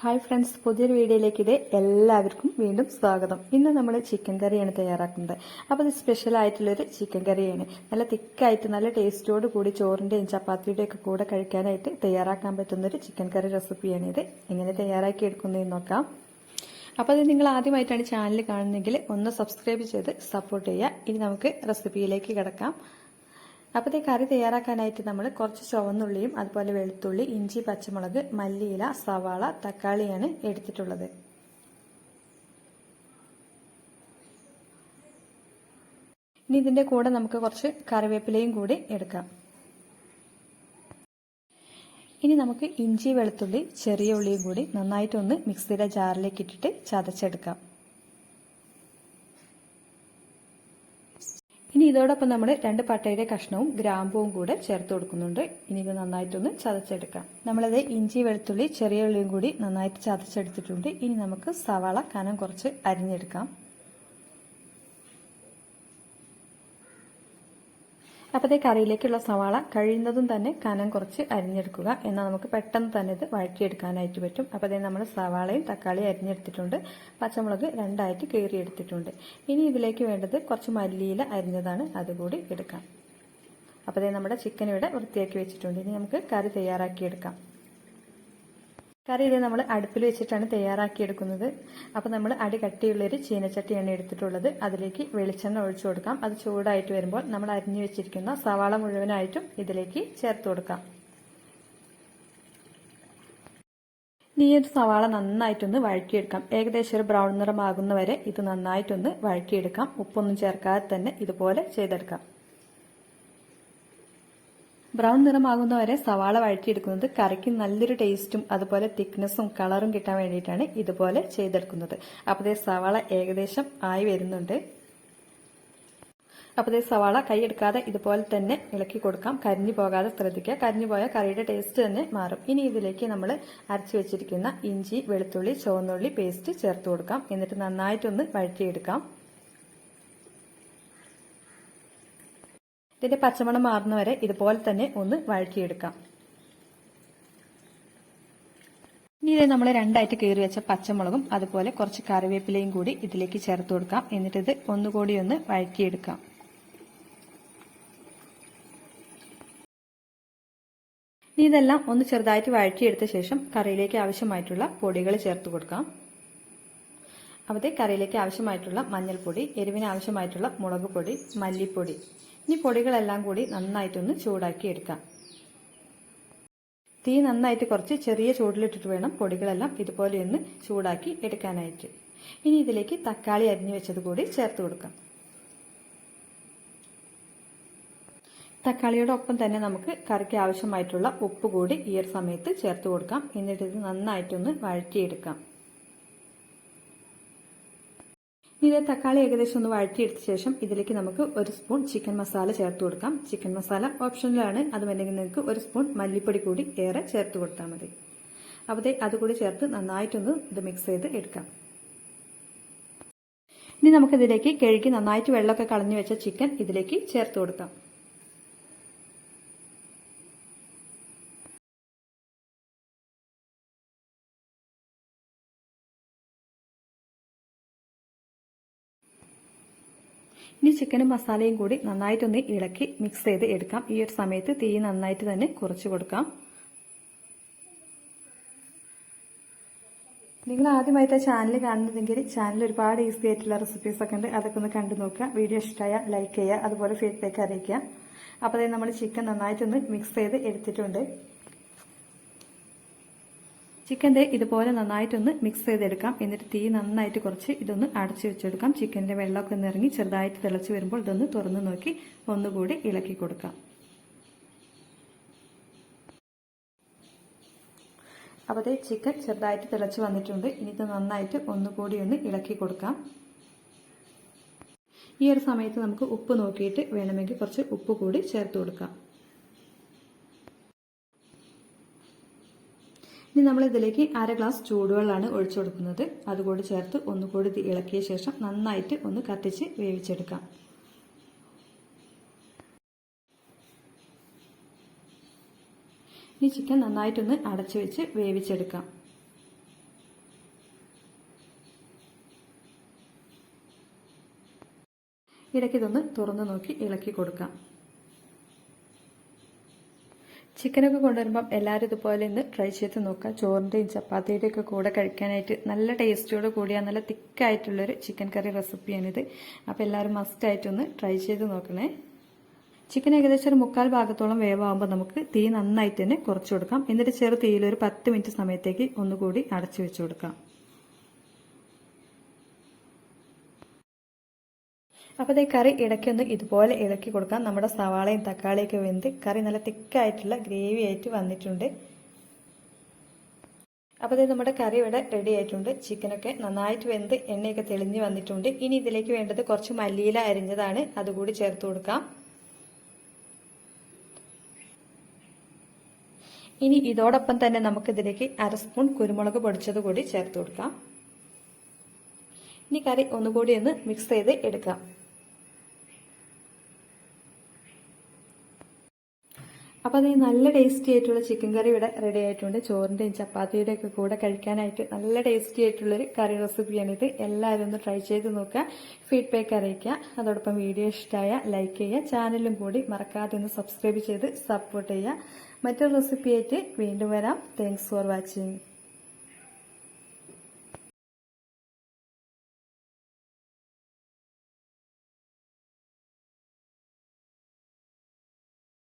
Hi friends പുതിയൊരു വീഡിയോയിലേക്ക് ഇത് എല്ലാവർക്കും വീണ്ടും സ്വാഗതം. ഇന്ന് നമ്മൾ ചിക്കൻ കറിയാണ് തയ്യാറാക്കുന്നത്. അപ്പോൾ ഇത് സ്പെഷ്യൽ ആയിട്ടുള്ളൊരു ചിക്കൻ കറിയാണ് നല്ല തിക്കായിട്ട് നല്ല ടേസ്റ്റോട് കൂടി ചോറിന്റെയും ചപ്പാത്തിയുടെയും ഒക്കെ കൂടെ കഴിക്കാനായിട്ട് തയ്യാറാക്കാൻ പറ്റുന്നൊരു ചിക്കൻ കറി റെസിപ്പിയാണ് ഇത്. എങ്ങനെ തയ്യാറാക്കി എടുക്കുന്നതെന്ന് നോക്കാം. അപ്പോൾ അത് നിങ്ങൾ ആദ്യമായിട്ടാണ് ചാനൽ കാണുന്നതെങ്കിൽ ഒന്ന് സബ്സ്ക്രൈബ് ചെയ്ത് സപ്പോർട്ട് ചെയ്യുക. ഇനി നമുക്ക് റെസിപ്പിയിലേക്ക് കിടക്കാം. അപ്പോൾ ഈ കറി തയ്യാറാക്കാനായിട്ട് നമ്മൾ കുറച്ച് ചുവന്നുള്ളിയും അതുപോലെ വെളുത്തുള്ളി ഇഞ്ചി പച്ചമുളക് മല്ലിയില സവാള തക്കാളിയാണ് എടുത്തിട്ടുള്ളത്. ഇനി ഇതിന്റെ കൂടെ നമുക്ക് കുറച്ച് കറിവേപ്പിലയും കൂടി എടുക്കാം. ഇനി നമുക്ക് ഇഞ്ചി വെളുത്തുള്ളി ചെറിയ ഉള്ളിയും കൂടി നന്നായിട്ടൊന്ന് മിക്സിയുടെ ജാറിലേക്ക് ഇട്ടിട്ട് ചതച്ചെടുക്കാം. ഇനി ഇതോടൊപ്പം നമ്മൾ രണ്ട് പട്ടയുടെ കഷ്ണവും ഗ്രാമ്പുവും കൂടെ ചേർത്ത് കൊടുക്കുന്നുണ്ട്. ഇനി ഇത് നന്നായിട്ടൊന്ന് ചതച്ചെടുക്കാം. നമ്മളത് ഇഞ്ചി വെളുത്തുള്ളി ചെറിയ ഉള്ളിയും കൂടി നന്നായിട്ട് ചതച്ചെടുത്തിട്ടുണ്ട്. ഇനി നമുക്ക് സവാള കനം കുറച്ച് അരിഞ്ഞെടുക്കാം. അപ്പോഴത്തെ കറിയിലേക്കുള്ള സവാള കഴിയുന്നതും തന്നെ കനം കുറച്ച് അരിഞ്ഞെടുക്കുക. എന്നാൽ നമുക്ക് പെട്ടെന്ന് തന്നെ ഇത് വഴറ്റിയെടുക്കാനായിട്ട് പറ്റും. അപ്പോഴത്തേ നമ്മൾ സവാളയും തക്കാളിയും അരിഞ്ഞെടുത്തിട്ടുണ്ട്. പച്ചമുളക് രണ്ടായിട്ട് കീറിയെടുത്തിട്ടുണ്ട്. ഇനി ഇതിലേക്ക് വേണ്ടത് കുറച്ച് മല്ലിയില അരിഞ്ഞതാണ്. അതുകൂടി എടുക്കാം. അപ്പോഴത്തേ നമ്മുടെ ചിക്കൻ ഇവിടെ വൃത്തിയാക്കി വെച്ചിട്ടുണ്ട്. ഇനി നമുക്ക് കറി തയ്യാറാക്കിയെടുക്കാം. കറി ഇത് നമ്മൾ അടുപ്പിൽ വെച്ചിട്ടാണ് തയ്യാറാക്കിയെടുക്കുന്നത്. അപ്പോൾ നമ്മൾ അടി കട്ടിയുള്ളൊരു ചീനച്ചട്ടിയാണ് എടുത്തിട്ടുള്ളത്. അതിലേക്ക് വെളിച്ചെണ്ണ ഒഴിച്ചു കൊടുക്കാം. അത് ചൂടായിട്ട് വരുമ്പോൾ നമ്മൾ അരിഞ്ഞു വെച്ചിരിക്കുന്ന സവാള മുഴുവനായിട്ടും ഇതിലേക്ക് ചേർത്ത് കൊടുക്കാം. ഈ ഒരു സവാള നന്നായിട്ടൊന്ന് വഴക്കിയെടുക്കാം ഏകദേശം ഒരു ബ്രൗൺ നിറമാകുന്നവരെ ഇത് നന്നായിട്ടൊന്ന് വഴക്കിയെടുക്കാം ഉപ്പൊന്നും ചേർക്കാതെ തന്നെ ഇതുപോലെ ചെയ്തെടുക്കാം. ബ്രൗൺ നിറമാകുന്ന വരെ സവാള വഴറ്റിയെടുക്കുന്നത് കറിക്ക് നല്ലൊരു ടേസ്റ്റും അതുപോലെ തിക്നെസ്സും കളറും കിട്ടാൻ വേണ്ടിയിട്ടാണ് ഇതുപോലെ ചെയ്തെടുക്കുന്നത്. അപ്പോൾ സവാള ഏകദേശം ആയി വരുന്നുണ്ട്. അപ്പോൾ ഈ സവാള കൈയെടുക്കാതെ ഇതുപോലെ തന്നെ ഇളക്കി കൊടുക്കാം. കരിഞ്ഞു പോകാതെ ശ്രദ്ധിക്കുക. കരിഞ്ഞു പോയാൽ കറിയുടെ ടേസ്റ്റ് തന്നെ മാറും. ഇനി ഇതിലേക്ക് നമ്മൾ അരച്ചു വെച്ചിരിക്കുന്ന ഇഞ്ചി വെളുത്തുള്ളി ചുവന്നുള്ളി പേസ്റ്റ് ചേർത്ത് കൊടുക്കാം. എന്നിട്ട് നന്നായിട്ടൊന്ന് വഴറ്റിയെടുക്കാം. ഇതിന്റെ പച്ചമണം മാറുന്നവരെ ഇതുപോലെ തന്നെ ഒന്ന് വഴറ്റിയെടുക്കാം. ഇനി ഇത് നമ്മൾ രണ്ടായിട്ട് കീറി വെച്ച പച്ചമുളകും അതുപോലെ കുറച്ച് കറിവേപ്പിലയും കൂടി ഇതിലേക്ക് ചേർത്ത് കൊടുക്കാം. എന്നിട്ട് ഇത് ഒന്നുകൂടി ഒന്ന് വഴറ്റിയെടുക്കാം. ഇനി ഇതെല്ലാം ഒന്ന് ചെറുതായിട്ട് വഴറ്റിയെടുത്ത ശേഷം കറിയിലേക്ക് ആവശ്യമായിട്ടുള്ള പൊടികൾ ചേർത്ത് കൊടുക്കാം. അവിടെ കറിയിലേക്ക് ആവശ്യമായിട്ടുള്ള മഞ്ഞൾപ്പൊടി എരിവിന് ആവശ്യമായിട്ടുള്ള മുളക് പൊടി മല്ലിപ്പൊടി ഇനി പൊടികളെല്ലാം കൂടി നന്നായിട്ടൊന്ന് ചൂടാക്കി എടുക്കാം. തീ നന്നായിട്ട് കുറച്ച് ചെറിയ ചൂടിലിട്ടിട്ട് വേണം പൊടികളെല്ലാം ഇതുപോലെ ഒന്ന് ചൂടാക്കി എടുക്കാനായിട്ട്. ഇനി ഇതിലേക്ക് തക്കാളി അരിഞ്ഞു വെച്ചത് കൂടി ചേർത്ത് കൊടുക്കാം. തക്കാളിയോടൊപ്പം തന്നെ നമുക്ക് കറിക്ക് ആവശ്യമായിട്ടുള്ള ഉപ്പ് കൂടി ഈ ഒരു സമയത്ത് ചേർത്ത് കൊടുക്കാം. എന്നിട്ട് ഇത് നന്നായിട്ടൊന്ന് വഴറ്റിയെടുക്കാം. ഇനി തക്കാളി ഏകദേശം ഒന്ന് വഴറ്റിയെടുത്ത ശേഷം ഇതിലേക്ക് നമുക്ക് ഒരു സ്പൂൺ ചിക്കൻ മസാല ചേർത്ത് കൊടുക്കാം. ചിക്കൻ മസാല ഓപ്ഷനിലാണ്. അതുമല്ലെങ്കിൽ നിങ്ങൾക്ക് ഒരു സ്പൂൺ മല്ലിപ്പൊടി കൂടി ഏറെ ചേർത്ത് കൊടുത്താൽ മതി. അപ്പോൾ അതുകൂടി ചേർത്ത് നന്നായിട്ടൊന്ന് ഇത് മിക്സ് ചെയ്ത് എടുക്കാം. ഇനി നമുക്കിതിലേക്ക് കഴുകി നന്നായിട്ട് വെള്ളമൊക്കെ കളഞ്ഞു വെച്ച ചിക്കൻ ഇതിലേക്ക് ചേർത്ത് കൊടുക്കാം. ഇനി ചിക്കനും മസാലയും കൂടി നന്നായിട്ടൊന്ന് ഇളക്കി മിക്സ് ചെയ്ത് എടുക്കാം. ഈ ഒരു സമയത്ത് തീ നന്നായിട്ട് തന്നെ കുറച്ച് കൊടുക്കാം. നിങ്ങൾ ആദ്യമായിട്ട് ചാനൽ കാണുന്നതെങ്കിൽ ചാനൽ ഒരുപാട് ഈസി ആയിട്ടുള്ള റെസിപ്പീസ് ഒക്കെ ഉണ്ട്. അതൊക്കെ ഒന്ന് കണ്ടു നോക്കുക. വീഡിയോ ഇഷ്ടമായ ലൈക്ക് ചെയ്യുക. അതുപോലെ ഫീഡ്ബാക്ക് അറിയിക്കുക. അപ്പോൾ നമ്മൾ ചിക്കൻ നന്നായിട്ടൊന്ന് മിക്സ് ചെയ്ത് എടുത്തിട്ടുണ്ട്. ചിക്കന്റെ ഇതുപോലെ നന്നായിട്ടൊന്ന് മിക്സ് ചെയ്തെടുക്കാം. എന്നിട്ട് തീ നന്നായിട്ട് കുറച്ച് ഇതൊന്ന് അടച്ചു വെച്ചെടുക്കാം. ചിക്കന്റെ വെള്ളമൊക്കെ ഒന്ന് ഇറങ്ങി ചെറുതായിട്ട് തിളച്ച് വരുമ്പോൾ ഇതൊന്ന് തുറന്ന് നോക്കി ഒന്നുകൂടി ഇളക്കി കൊടുക്കാം. അപ്പോൾ അതേ ചിക്കൻ ചെറുതായിട്ട് തിളച്ച് വന്നിട്ടുണ്ട്. ഇനി ഇത് നന്നായിട്ട് ഒന്നുകൂടി ഒന്ന് ഇളക്കി കൊടുക്കാം. ഈ ഒരു സമയത്ത് നമുക്ക് ഉപ്പ് നോക്കിയിട്ട് വേണമെങ്കിൽ കുറച്ച് ഉപ്പ് കൂടി ചേർത്ത് കൊടുക്കാം. ഇനി നമ്മൾ ഇതിലേക്ക് അര ഗ്ലാസ് ചൂടുവെള്ളമാണ് ഒഴിച്ചു കൊടുക്കുന്നത്. അതുകൂടി ചേർത്ത് ഒന്നുകൂടി ഇളക്കിയ ശേഷം നന്നായിട്ട് ഒന്ന് കത്തിച്ച് വേവിച്ചെടുക്കാം. ഇനി ചിക്കൻ നന്നായിട്ടൊന്ന് അടച്ചു വെച്ച് വേവിച്ചെടുക്കാം. ഇടയ്ക്കിതൊന്ന് തുറന്നു നോക്കി ഇളക്കി കൊടുക്കാം. ചിക്കനൊക്കെ കൊണ്ടുവരുമ്പം എല്ലാവരും ഇതുപോലെ ഒന്ന് ട്രൈ ചെയ്ത് നോക്കുക. ചോറിന്റെയും ചപ്പാത്തിയുടെയും ഒക്കെ കൂടെ കഴിക്കാനായിട്ട് നല്ല ടേസ്റ്റോട് കൂടിയ നല്ല തിക്കായിട്ടുള്ളൊരു ചിക്കൻ കറി റെസിപ്പിയാണിത് അപ്പോൾ എല്ലാവരും മസ്റ്റായിട്ടൊന്ന് ട്രൈ ചെയ്ത് നോക്കണേ. ചിക്കൻ ഏകദേശം ഒരു മുക്കാൽ ഭാഗത്തോളം വേവാകുമ്പോൾ നമുക്ക് തീ നന്നായിട്ട് തന്നെ കുറച്ച് കൊടുക്കാം. എന്നിട്ട് ചെറു തീയിൽ ഒരു പത്ത് മിനിറ്റ് സമയത്തേക്ക് ഒന്നുകൂടി അടച്ചു വെച്ച് കൊടുക്കാം. അപ്പോൾ ഈ കറി ഇടയ്ക്കൊന്ന് ഇതുപോലെ ഇളക്കി കൊടുക്കാം. നമ്മുടെ സവാളയും തക്കാളിയൊക്കെ വെന്ത് കറി നല്ല തിക്കായിട്ടുള്ള ഗ്രേവി ആയിട്ട് വന്നിട്ടുണ്ട്. അപ്പോൾ ഇത് നമ്മുടെ കറി ഇവിടെ റെഡി ആയിട്ടുണ്ട്. ചിക്കനൊക്കെ നന്നായിട്ട് വെന്ത് എണ്ണയൊക്കെ തെളിഞ്ഞ് വന്നിട്ടുണ്ട്. ഇനി ഇതിലേക്ക് വേണ്ടത് കുറച്ച് മല്ലിയില അരിഞ്ഞതാണ്. അതുകൂടി ചേർത്ത് കൊടുക്കാം. ഇനി ഇതോടൊപ്പം തന്നെ നമുക്കിതിലേക്ക് അര സ്പൂൺ കുരുമുളക് പൊടിച്ചത് കൂടി ചേർത്ത് കൊടുക്കാം. ഇനി കറി ഒന്നുകൂടി ഒന്ന് മിക്സ് ചെയ്ത് എടുക്കാം. അപ്പോൾ അത് നല്ല ടേസ്റ്റി ആയിട്ടുള്ള ചിക്കൻ കറി ഇവിടെ റെഡി ആയിട്ടുണ്ട്. ചോറിന്റെയും ചപ്പാത്തിയുടെയും ഒക്കെ കൂടെ കഴിക്കാനായിട്ട് നല്ല ടേസ്റ്റി ആയിട്ടുള്ളൊരു കറി റെസിപ്പിയാണിത് എല്ലാവരും ഒന്ന് ട്രൈ ചെയ്ത് നോക്കുക. ഫീഡ്ബാക്ക് അറിയിക്കുക. അതോടൊപ്പം വീഡിയോ ഇഷ്ടമായ ലൈക്ക് ചെയ്യുക. ചാനലും കൂടി മറക്കാതെ ഒന്ന് സബ്സ്ക്രൈബ് ചെയ്ത് സപ്പോർട്ട് ചെയ്യുക. മറ്റൊരു റെസിപ്പിയായിട്ട് വീണ്ടും വരാം. Thanks for watching